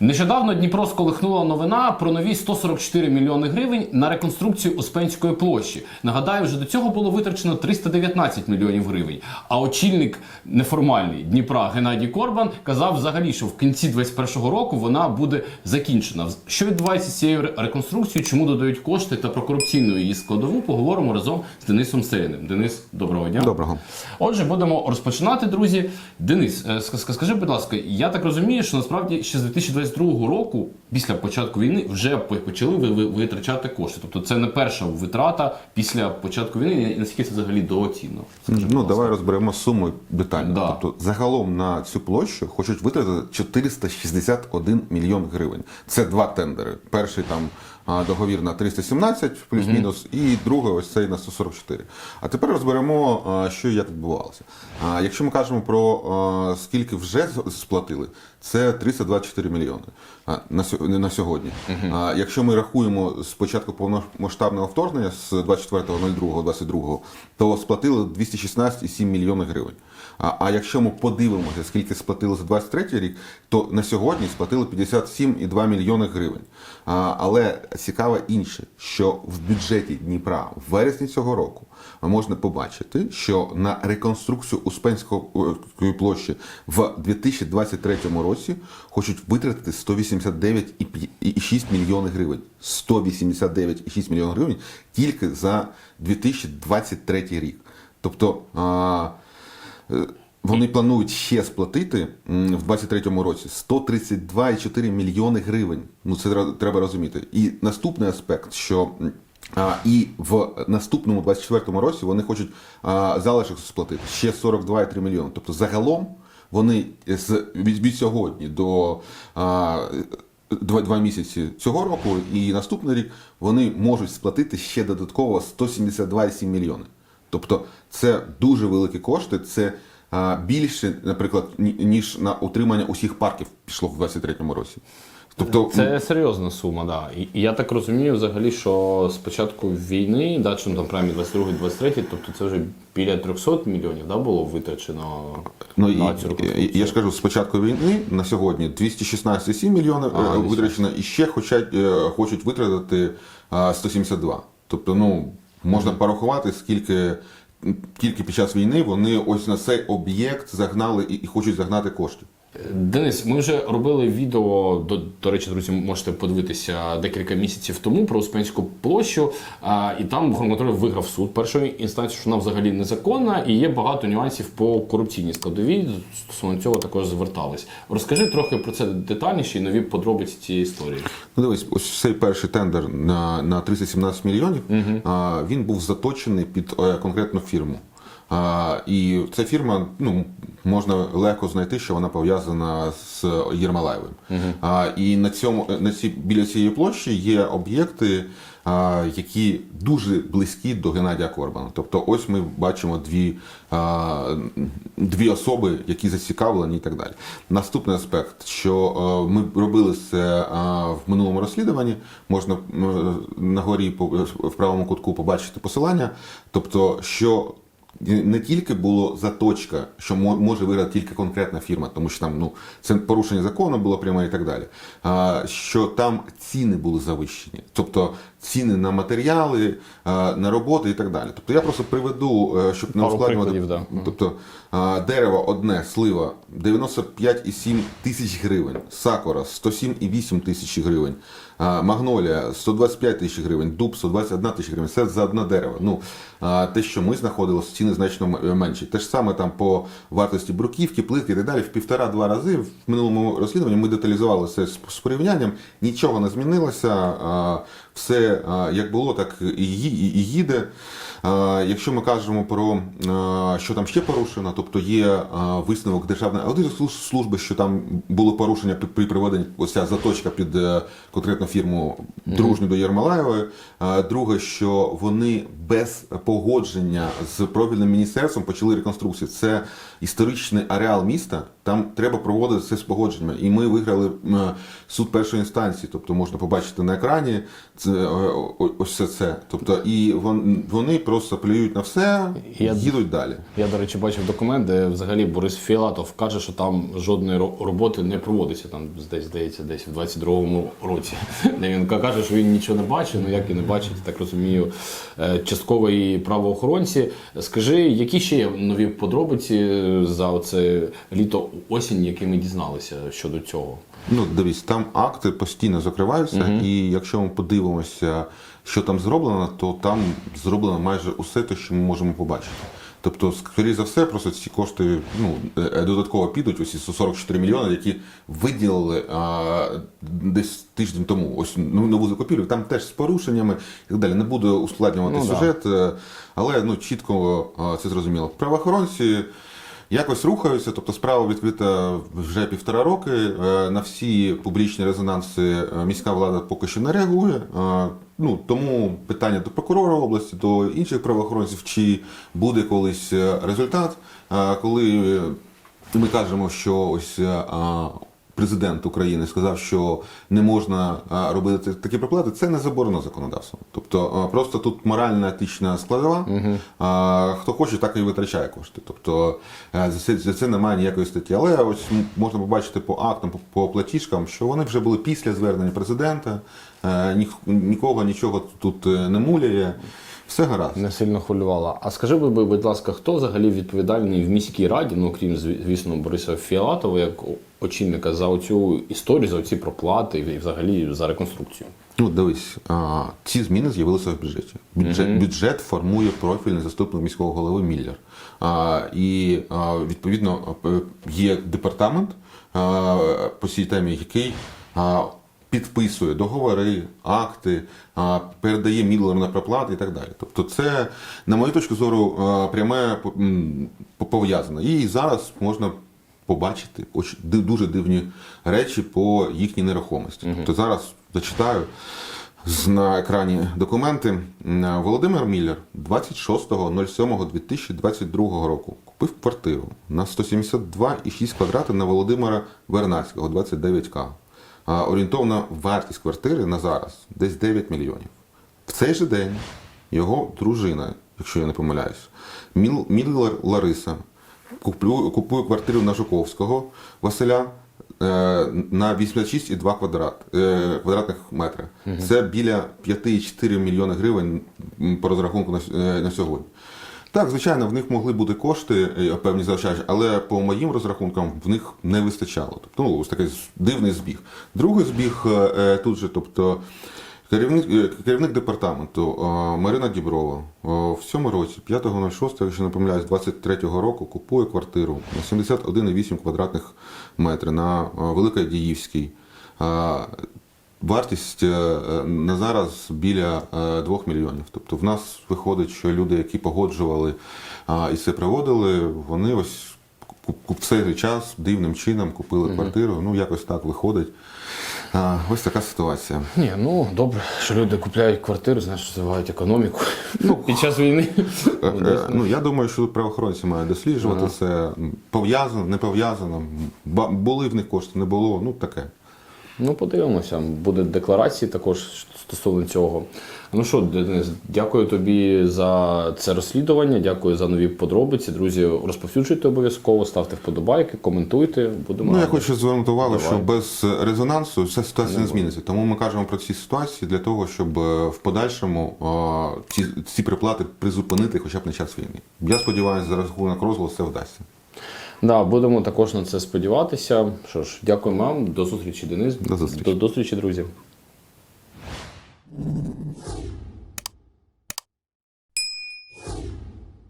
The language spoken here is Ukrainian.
Нещодавно Дніпро сколихнула новина про нові 144 мільйони гривень на реконструкцію Успенської площі. Нагадаю, вже до цього було витрачено 319 мільйонів гривень. А очільник неформальний Дніпра Геннадій Корбан казав взагалі, що в кінці 2021 року вона буде закінчена. Що відбувається з цією реконструкцією? Чому додають кошти та про корупційну її складову? Поговоримо разом з Денисом Селіним. Денис, доброго дня. Доброго. Отже, будемо розпочинати, друзі. Денис, е, ск- ск- скажи, будь ласка, я так розумію, що насправді ще з 2022 року, після початку війни, вже почали ви ви- витрачати кошти. Тобто це не перша витрата після початку війни, і наскільки це взагалі дооцінно. Ну давай розберемо суму детально. Да. Тобто загалом на цю площу хочуть витратити 461 мільйон гривень. Це два тендери. Перший там договір на 317 плюс-мінус, і другий ось цей на 144. А тепер розберемо, що і як відбувалося. Якщо ми кажемо про скільки вже сплатили, це 324 мільйони на сьогодні. Якщо ми рахуємо з початку повномасштабного вторгнення з 24.02.22, то сплатили 216,7 мільйони гривень. А, якщо ми подивимося, скільки сплатили за 23 рік, то на сьогодні сплатили 57,2 мільйони гривень. Але цікаво інше, що в бюджеті Дніпра в вересні цього року можна побачити, що на реконструкцію Успенської площі в 2023 році хочуть витратити 189,6 мільйони гривень. 189,6 мільйонів гривень тільки за 2023 рік. Тобто е, вони планують ще сплатити в 2023 році 132,4 мільйони гривень. Ну це треба розуміти. І наступний аспект, що а, і в наступному 24-му році вони хочуть а, залишок сплатити ще 42,3 мільйони. Тобто загалом вони з від, від сьогодні до а, два, два місяці цього року і наступний рік вони можуть сплатити ще додатково 172,7 мільйони. Тобто це дуже великі кошти. Це більше, наприклад, ніж на утримання усіх парків пішло в 23-му році. Тобто, Це серйозна сума, да. І, я так розумію, взагалі, що з початку війни, да, чи ну, там принаймні 22-23, тобто це вже біля 300 мільйонів да, було витрачено Ну, на цю і- я ж кажу, з початку війни на сьогодні 216,7 мільйонів А, е, витрачено, і ще хочуть, е, хочуть витратити а, 172. Тобто, ну, можна порахувати, скільки тільки під час війни вони ось на цей об'єкт загнали і, і хочуть загнати кошти. Денис, ми вже робили відео. До, до речі, друзі, можете подивитися декілька місяців тому про Успенську площу. А, і там громадян виграв суд першої інстанції, що вона взагалі незаконна, і є багато нюансів по корупційній складовій. Стосовно цього також звертались. Розкажи трохи про це детальніше і нові подробиці цієї історії. Ну, дивись, ось цей перший тендер на, на 317 мільйонів, а, він був заточений під е, конкретну фірму. А, і ця фірма, ну, можна легко знайти, що вона пов'язана з Єрмалаєвим. А, і на цьому, на цій, біля цієї площі є об'єкти, а, які дуже близькі до Геннадія Корбана. Тобто, ось ми бачимо дві, а, дві особи, які зацікавлені і так далі. Наступний аспект, що е, ми робили це е, в минулому розслідуванні, можна на горі в правому кутку побачити посилання. Тобто, що не тільки було заточка, що може виграти тільки конкретна фірма, тому що там ну це порушення закону було пряме і так далі. А, що там ціни були завищені, тобто ціни на матеріали, на роботи і так далі. Тобто я просто приведу, е, щоб не ускладнювати. да. Тобто а, дерево одне, слива 95,7 тисяч гривень, сакура 107,8 тисяч гривень, магнолія 125 тисяч гривень, дуб 121 тисяч гривень. Це за одне дерево. Ну, те, що ми знаходили, ціни значно менші. Те ж саме там по вартості бруківки, плитки і так далі. В півтора-два рази в минулому розслідуванні ми деталізували це з порівнянням. Нічого не змінилося. Все як було, так і, їде. Якщо ми кажемо про що там ще порушено, тобто є висновок Державної аудиторської служби, що там було порушення при, проведенні ось ця заточка під е, конкретну фірму дружню до Єрмалаєвої. Друге, що вони без погодження з профільним міністерством почали реконструкцію. Це історичний ареал міста. Там треба проводити це з погодженнями. І ми виграли суд першої інстанції, тобто можна побачити на екрані. Це е, ось це це. Тобто, і вон- вони просто плюють на все, Я- їдуть далі. Я, до речі, бачив документ, де взагалі Борис Філатов каже, що там жодної ро- роботи не проводиться. Там десь здається, десь в 22-му році. Де він каже, що він нічого не бачив. Ну як і не бачить, так розумію, е, частково і правоохоронці. Скажи, які ще є нові подробиці за оце літо осінь, які ми дізналися щодо цього? Ну, дивись, там акти постійно закриваються, і якщо ми подивимося, що там зроблено, то там зроблено майже усе те, що ми можемо побачити. Тобто, скоріше за все, просто ці кошти ну, е, додатково підуть, ось ці 144 мільйони, які виділили а, десь тиждень тому. Ось ну, нову закупівлю, там теж з порушеннями і так далі. Не буду ускладнювати Ну, сюжет, е, але ну, чітко це зрозуміло. Правоохоронці. Якось рухаюся, тобто справа відкрита вже півтора роки. Е, На всі публічні резонанси е, міська влада поки що не реагує. Е, Ну тому питання до прокурора області, до інших правоохоронців, чи буде колись е, результат, Е, коли е, ми кажемо, що ось е, президент України сказав, що не можна робити такі проплати, це не заборонено законодавством. Тобто просто тут моральна етична складова. А, хто хоче, так і витрачає кошти. Тобто е, за це, за це немає ніякої статті. Але ось можна побачити по актам, по, по платіжкам, що вони вже були після звернення президента. Е, Нікого нічого тут е, не муляє. Все гаразд. Не сильно хвилювала. А скажи, будь будь ласка, хто взагалі відповідальний в міській раді, ну крім звісно Бориса Фіалатова, як очільника за оцю історію, за оці проплати і взагалі за реконструкцію? Ну, дивись, а, ці зміни з'явилися в бюджеті. Бюджет, бюджет формує профільний заступник міського голови Міллер. А, і а, відповідно є департамент а, по цій темі, який а, підписує договори, акти, передає Міллеру на проплати і так далі. Тобто, це, на мою точку зору, пряме пов'язано. І зараз можна побачити дуже дивні речі по їхній нерухомості. Тобто зараз зачитаю на екрані документи. Володимир Міллер 26.07.2022 року купив квартиру на 172,6 квадрати на Володимира Вернацького, 29К. Орієнтовна вартість квартири на зараз десь 9 мільйонів. В цей же день його дружина, якщо я не помиляюсь, Міл, Міллер Лариса куплю, купує квартиру на Жуковського Василя е, на 86,2 квадрат, е, квадратних метри. Це біля 5,4 мільйони гривень по розрахунку на, е, на сьогодні. Так, звичайно, в них могли бути кошти е, певні заощадження, але по моїм розрахункам в них не вистачало. Тобто, ну, ось такий дивний збіг. Другий збіг е, е, тут же, тобто. Керівник, керівник департаменту Марина Діброва в цьому році, 5.06, якщо не помиляюсь, 23-го року, купує квартиру на 71,8 квадратних метрів на Великодіївській. Е, Вартість е, е, на зараз біля 2 мільйонів. Тобто в нас виходить, що люди, які погоджували і це проводили, вони ось в цей час дивним чином купили квартиру. Ну, якось так виходить. Ось така ситуація. Ні, ну добре, що люди купляють квартири, знаєш, розвивають економіку ну, під час війни. Е, е, Ну, я думаю, що правоохоронці мають досліджувати це. Пов'язано, не пов'язано. Були в них кошти, не було. Ну таке. Ну, подивимося. Буде декларації також стосовно цього. Ну що, Денис, дякую тобі за це розслідування, дякую за нові подробиці. Друзі, розповсюджуйте обов'язково, ставте вподобайки, коментуйте. Будемо Ну, я хочу звернути увагу, Давай. що без резонансу ця ситуація не зміниться. Тому ми кажемо про ці ситуації для того, щоб е, в подальшому е, ці, ці приплати призупинити хоча б на час війни. Я сподіваюся, за рахунок розголосу це вдасться. Да, будемо також на це сподіватися. Що ж, дякую вам, до зустрічі, Денис. До зустрічі. До зустрічі, друзі.